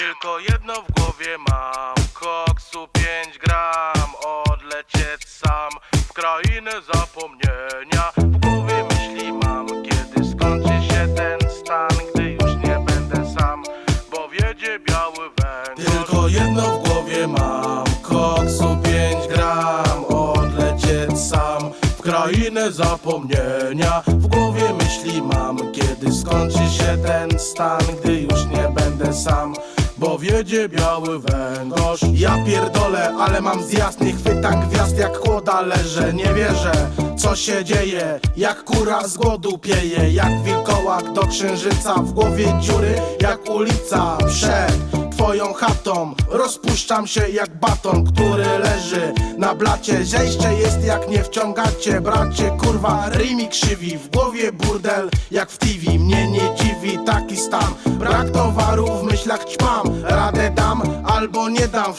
Tylko jedno w głowie mam. Koksu 5 gram Odlecieć sam. W krainę zapomnienia. W głowie myśli mam Kiedy skończy się ten stan Gdy już nie będę sam. Bo wiedzie biały węgorz Tylko jedno w głowie mam. Koksu 5 gram Odlecieć sam. W krainę zapomnienia. W głowie myśli mam Kiedy skończy się ten stan Gdy już nie będę sam bo wiedzie biały węgorz. Ja pierdolę, ale mam zjazd Nie chwytam gwiazd. Jak kłoda leżę Nie wierzę, co się dzieje. Jak kura z głodu pieje Jak wilkołak do księżyca W głowie dziury. Jak ulica Przed twoją chatą. Rozpuszczam się jak baton, który leży na blacie. Zejście jest jak nie wciągacie, bracie Kurwa, rymi krzywi, w głowie burdel Jak w TV, mnie nie myślach ćpam Radę dam albo nie dam